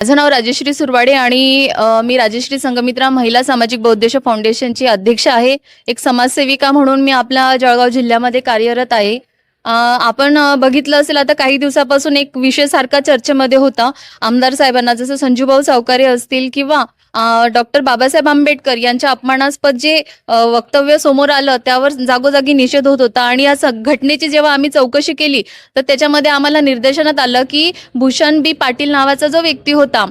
माझं नाव राजेश्री सुरवाडे आणि मी राजेश्री संगमित्रा महिला सामाजिक बौद्धेश फाउंडेशनची अध्यक्ष आहे. एक समाजसेविका म्हणून मी आपल्या जळगाव जिल्ह्यामध्ये कार्यरत आहे. आपण बघितलं असेल आता काही दिवसापासून एक विषय सारखा चर्चेमध्ये होता. आमदार साहेबांना जसं संजूभाऊ सावकारे असतील किंवा डॉक्टर बाबासाहेब आंबेडकर यांच्या अपमानास्पद जे वक्तव्य समोर आलं त्यावर जागोजागी निषेध होत होता. आणि या घटनेची जेव्हा आम्ही चौकशी केली तर त्याच्यामध्ये आम्हाला निर्देशनात आलं की भूषण बी पाटील नावाचा जो व्यक्ती होता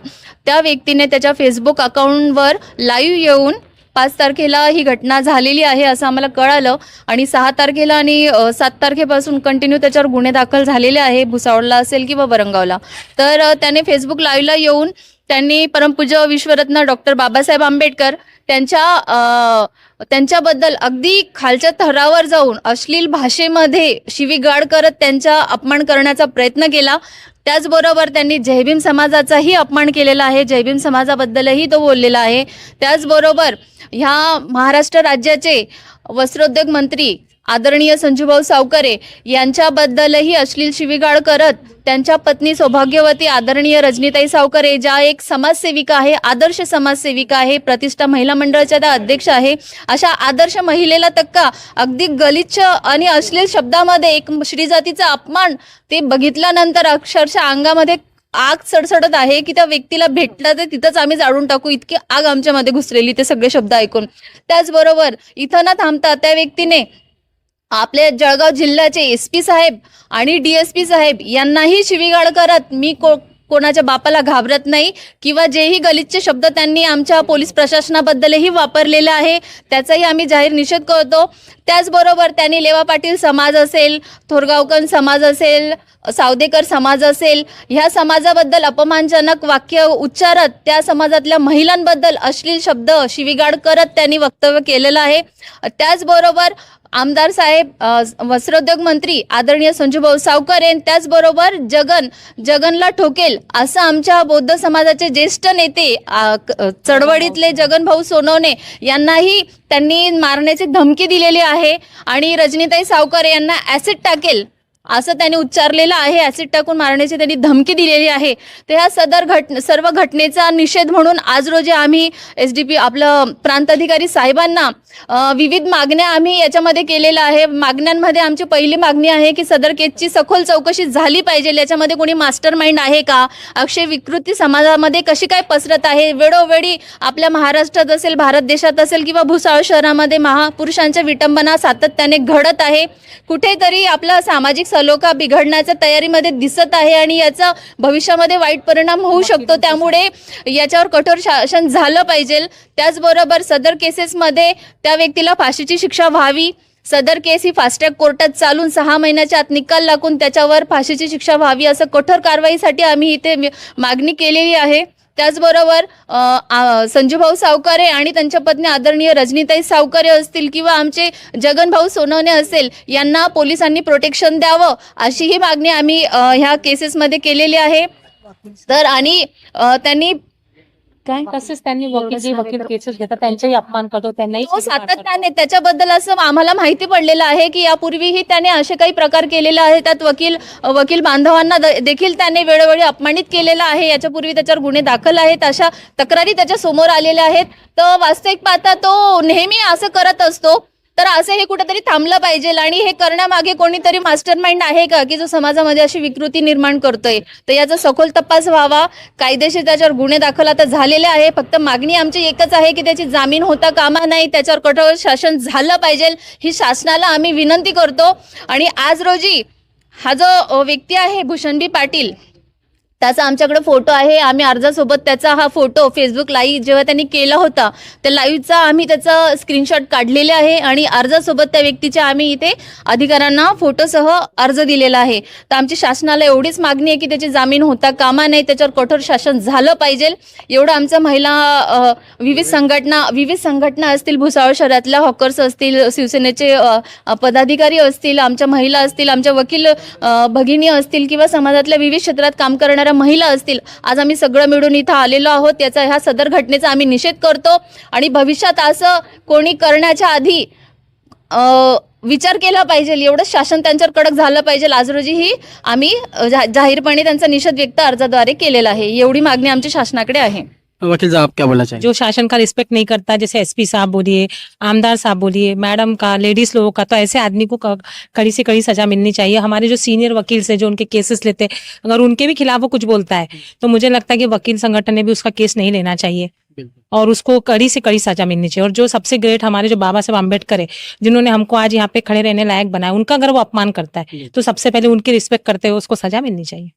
त्या व्यक्तीने त्याच्या फेसबुक अकाउंटवर लाईव्ह येऊन पाच तारखेला ही घटना झालेली आहे असं आम्हाला कळालं. आणि सहा तारखेला आणि सात तारखेपासून कंटिन्यू त्याच्यावर गुन्हे दाखल झालेले आहे भुसावळला असेल किंवा वरंगावला. तर त्याने फेसबुक लाईव्हला येऊन त्यांनी परमपूज्य विश्वरत्न डॉक्टर बाबासाहेब आंबेडकर त्यांच्या त्यांच्याबद्दल अगदी खालच्या थरावर जाऊन अश्लील भाषेमध्ये शिवीगाळ करत त्यांचा अपमान करण्याचा प्रयत्न केला. त्याचबरोबर त्यांनी जयभीम समाजाचाही अपमान केलेला आहे. जयभीम समाजाबद्दलही तो बोललेला आहे. त्याचबरोबर ह्या महाराष्ट्र राज्याचे वस्त्रोद्योग मंत्री आदरणीय संजूभाऊ सावकरे यांच्याबद्दलही अश्लील शिवीगाळ करत त्यांच्या पत्नी सौभाग्यवती आदरणीय रजनीताई सावकरे ज्या एक समाजसेविका आहे आदर्श समाजसेविका आहे प्रतिष्ठा महिला मंडळाच्या त्या अध्यक्ष आहे अशा आदर्श महिलेला तक्का अगदी गलिच्छ आणि अश्लील शब्दामध्ये एक श्रीजातीचा अपमान ते बघितल्यानंतर अक्षरशः अंगामध्ये आग सडसडत आहे की त्या व्यक्तीला भेटलं तर तिथंच आम्ही जाळून टाकू इतकी आग आमच्यामध्ये घुसलेली ते सगळे शब्द ऐकून. त्याचबरोबर इथं न थांबता त्या व्यक्तीने आपले जळगाव जिल्ह्याचे एस पी साहेब आणि डी एस पी साहेब यांनाही शिवीगाळ करत मी को कोणाच्या बापाला घाबरत नाही किंवा जेही गलितचे शब्द त्यांनी आमच्या पोलीस प्रशासनाबद्दलही वापरलेला आहे त्याचाही आम्ही जाहीर निषेध करतो. त्याचबरोबर त्यांनी लेवा पाटील समाज असेल थोरगावकन समाज असेल सावदेकर समाज असेल ह्या समाजाबद्दल अपमानजनक वाक्य उच्चारत त्या समाजातल्या महिलांबद्दल अश्लील शब्द शिवीगाळ करत त्यांनी वक्तव्य केलेलं आहे. त्याचबरोबर आमदार साहेब वस्त्रोद्योग मंत्री आदरणीय संजूभाऊ सावकर त्याचबरोबर जगन जगनला ठोकेल असं आमच्या बौद्ध समाजाचे ज्येष्ठ नेते अ, क- चळवळीतले जगन भाऊ सोनवणे यांनाही त्यांनी मारण्याची धमकी दिलेली आहे आणि रजनीताई सावकर यांना ॲसिड टाकेल असं त्याने उच्चारलेलं आहे ॲसिड टाकून मारण्याची त्यांनी धमकी दिलेली आहे. तर ह्या सदर घट सर्व घटनेचा निषेध म्हणून आज रोजी आम्ही एस डी पी आपलं प्रांताधिकारी साहेबांना विविध मागण्या आम्ही याच्यामध्ये केलेल्या आहे. मागण्यांमध्ये आमची पहिली मागणी आहे की सदर केसची सखोल चौकशी झाली पाहिजे. याच्यामध्ये कोणी मास्टर माइंड आहे का? अक्षय विकृती समाजामध्ये कशी काय पसरत आहे? वेळोवेळी आपल्या महाराष्ट्रात असेल भारत देशात असेल किंवा भुसावळ शहरामध्ये महापुरुषांच्या विटंबना सातत्याने घडत आहे. कुठेतरी आपला सामाजिक सलोखा बिघडण्याच्या तयारीमध्ये दिसत आहे आणि याचा भविष्यामध्ये वाईट परिणाम होऊ शकतो. त्यामुळे याच्यावर कठोर शासन झालं पाहिजे. त्याचबरोबर सदर केसेसमध्ये त्या व्यक्तीला फाशीची शिक्षा व्हावी. सदर केस ही फास्ट्रॅक कोर्टात चालून सहा महिन्याच्या आत निकाल लागून त्याच्यावर फाशीची शिक्षा व्हावी असं कठोर कारवाईसाठी आम्ही इथे मागणी केलेली आहे. त्याचबरोबर संजूभाऊ सावकारे आणि त्यांच्या पत्नी आदरणीय रजनीताई सावकारे असतील किंवा आमचे जगनभाऊ सोनवणे असेल यांना पोलिसांनी प्रोटेक्शन द्यावं अशी ही मागणी आम्ही ह्या केसेसमध्ये केलेली आहे. तर आणि त्यांनी काय तसेच त्यांनी वकील जे वकील केसेस घेतात त्यांचाही अपमान करतो त्यांनाही तो. सातत्याने त्याच्याबद्दल असं आम्हाला माहिती पडलेलं आहे की यापूर्वीही त्याने असे काही प्रकार केलेले आहेत. त्यात वकील वकील बांधवांना द- देखील त्याने वेळोवेळी अपमानित केलेलं आहे. याच्यापूर्वी त्याच्यावर गुन्हे दाखल आहेत. अशा तक्रारी त्याच्यासमोर आलेल्या आहेत. तर वास्तविक पाहता तो नेहमी असं करत असतो. तर असं हे कुठेतरी थांबलं पाहिजे आणि हे करण्यामागे कोणीतरी मास्टर माइंड आहे का की जो समाजामध्ये अशी विकृती निर्माण करतोय? तर याचा सखोल तपास व्हावा. कायदेशीर त्याच्यावर गुन्हे दाखल आता झालेले आहे. फक्त मागणी आमची एकच आहे की त्याची जामीन होता कामा नाही त्याच्यावर कठोर शासन झालं पाहिजे. ही शासनाला आम्ही विनंती करतो. आणि आज रोजी हा जो व्यक्ती आहे भूषणबी पाटील त्याचा आमच्याकडे फोटो आहे. आम्ही अर्जासोबत त्याचा हा फोटो फेसबुक लाईव्ह जेव्हा त्यांनी केला होता त्या लाईव्हचा आम्ही त्याचा स्क्रीनशॉट काढलेले आहे आणि अर्जासोबत त्या व्यक्तीच्या आम्ही इथे अधिकाऱ्यांना फोटोसह अर्ज दिलेला आहे. तर आमची शासनाला एवढीच मागणी आहे की त्याची जामीन होता कामा नाही त्याच्यावर कठोर शासन झालं पाहिजे. एवढं आमचं महिला विविध संघटना विविध संघटना असतील भुसावळ शहरातल्या हॉकर्स असतील शिवसेनेचे पदाधिकारी असतील आमच्या महिला असतील आमच्या वकील भगिनी असतील किंवा समाजातल्या विविध क्षेत्रात काम करणाऱ्या महिला असतील आज आम्ही सगळं मिळून इथं आलेलो आहोत. याचा ह्या सदर घटनेचा आम्ही निषेध करतो. आणि भविष्यात असं कोणी करण्याच्या आधी विचार केला पाहिजे. एवढंच शासन त्यांच्यावर कडक झालं पाहिजे. आज रोजी ही आम्ही जा- जाहीरपणे त्यांचा निषेध व्यक्त अर्जाद्वारे केलेला आहे. एवढी मागणी आमची शासनाकडे आहे. वकील साहब क्या बोलना चाहिए जो शासन का रिस्पेक्ट नहीं करता जैसे एसपी साहब बोलिए आमदार साहब बोलिए मैडम का लेडीज़ लोगों का तो ऐसे आदमी को कड़ी से कड़ी सजा मिलनी चाहिए। हमारे जो सीनियर वकील से जो उनके केसेस लेते हैं अगर उनके भी खिलाफ वो कुछ बोलता है तो मुझे लगता है कि वकील संगठन ने भी उसका केस नहीं लेना चाहिए। और उसको कड़ी से कड़ी सजा मिलनी चाहिए। और जो सबसे ग्रेट हमारे जो बाबा साहब अंबेडकर है जिन्होंने हमको आज यहाँ पे खड़े रहने लायक बनाया उनका अगर वो अपमान करता है तो सबसे पहले उनकी रिस्पेक्ट करते हुए उसको सजा मिलनी चाहिए।